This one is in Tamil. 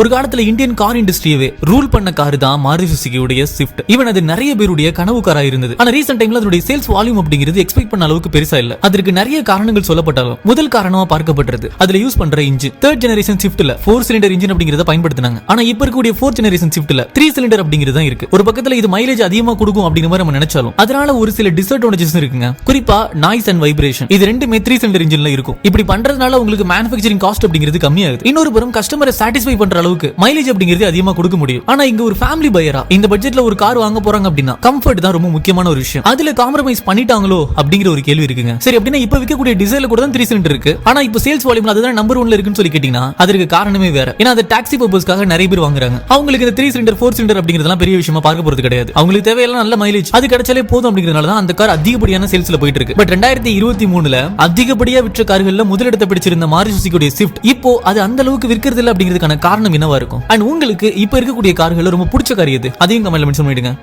ஒரு காலத்துல இந்தியன் கார் இண்டஸ்ட்ரியவே ரூல் பண்ண கார் தான் மாருதி சுசுகியுடைய ஸ்விஃப்ட் ஈவன் அது நிறைய பேருடைய கனவு காரா இருந்தது. ஆனா ரீசெண்ட் டைம்ல அதனுடைய சேல்ஸ் வால்யூம் அப்படிங்கிறது எக்ஸ்பெக்ட் பண்ண அளவுக்கு பெருசா இல்ல. அதற்கு நிறைய காரணங்கள் சொல்லப்பட்டாலும் முதல் காரணமா பார்க்கப்படுறது அதுல யூஸ் பண்ற இன்ஜின் தேர்ட் ஜெனரேஷன் ஸ்விஃப்ட்ல ஃபோர் சிலிண்டர் இன்ஜின் அப்படிங்கறத பயன்படுத்தினாங்க. ஆனா இப்ப இருக்கக்கூடிய ஃபோர்த் ஜெனரேஷன் ஸ்விஃப்ட்ல த்ரீ சிலிண்டர் அப்படிங்கிறது தான் இருக்கு. ஒரு பக்கத்துல இது மைலேஜ் அதிகமா கொடுக்கும் அப்படிங்கிற மாதிரி நம்ம நினைச்சாலும் அதனால ஒரு சில டிஸ்அட்வான்டேஜஸ் இருக்குங்க. குறிப்பா நாய்ஸ் அண்ட் வைப்ரேஷன் இது ரெண்டுமே த்ரீ சிலிண்டர் இன்ஜின்ல இருக்கும். இப்படி பண்றதுனால உங்களுக்கு மேனுபேக்சரிங் காஸ்ட் அப்படிங்கிறது கம்மியாகுது. இன்னொரு புறம் கஸ்டமரை சாட்டிஸ்ஃபை பண்ற அளவுக்கு. மைலேஜ் அப்படிங்கிறது அதிகமா கொடுக்க முடியும். ஆனா இங்க ஒரு ஃபேமிலி பையரா இந்த பட்ஜெட்ல ஒரு கார் வாங்க போறாங்க அப்படின்னா கம்ஃபர்ட் தான் ரொம்ப முக்கியமான ஒரு விஷயம். அதுல காம்ப்ரமைஸ் பண்ணிட்டாங்களோ அப்படிங்கிற ஒரு கேள்வி இருக்குங்க. சரி அப்படின்னா இப்ப விற்கக்கூடிய டிசைல கூட தான் த்ரீ சிலிண்டர் இருக்கு. ஆனா இப்ப சேல்ஸ் வால்யூம் அதுதான் நம்பர் ஒன்ல இருக்குன்னு சொல்லி கேட்டீங்கன்னா அதற்கு காரணமே வேற. ஏன்னா அது டாக்ஸி பர்பஸ்க்காக நிறைய பேர் வாங்குறாங்க. அவங்களுக்கு இந்த த்ரீ சிலிண்டர் ஃபோர் சிலிண்டர் அப்படிங்கிறதுலாம் பெரிய விஷயமா பார்க்க போறது கிடையாது. அவங்களுக்கு தேவையெல்லாம் நல்ல மைலேஜ் அது கிடைச்சாலே போதும் அப்படிங்கிறதுனால தான் அந்த கார் அதிகப்படியான சேல்ஸ்ல போயிட்டு இருக்கு. பட் ரெண்டாயிரத்தி இருபத்தி மூணுல அதிகப்படியா விற்ற கார்கள்ல முதலிடத்தை பிடிச்சிருந்த மாரி சுசிக்குடைய ஸ்விஃப்ட் இப்போ அது அந்த அளவுக்கு விற்கிறது இல்லை அப்படிங்கிறதுக்கான காரணம் என்னவா இருக்கும். அண்ட் உங்களுக்கு இப்ப இருக்கக்கூடிய கார்கள் ரொம்ப பிடிச்ச கார் எது? அதையும் கமெண்ட்ல மென்ஷன் பண்ணிடுங்க.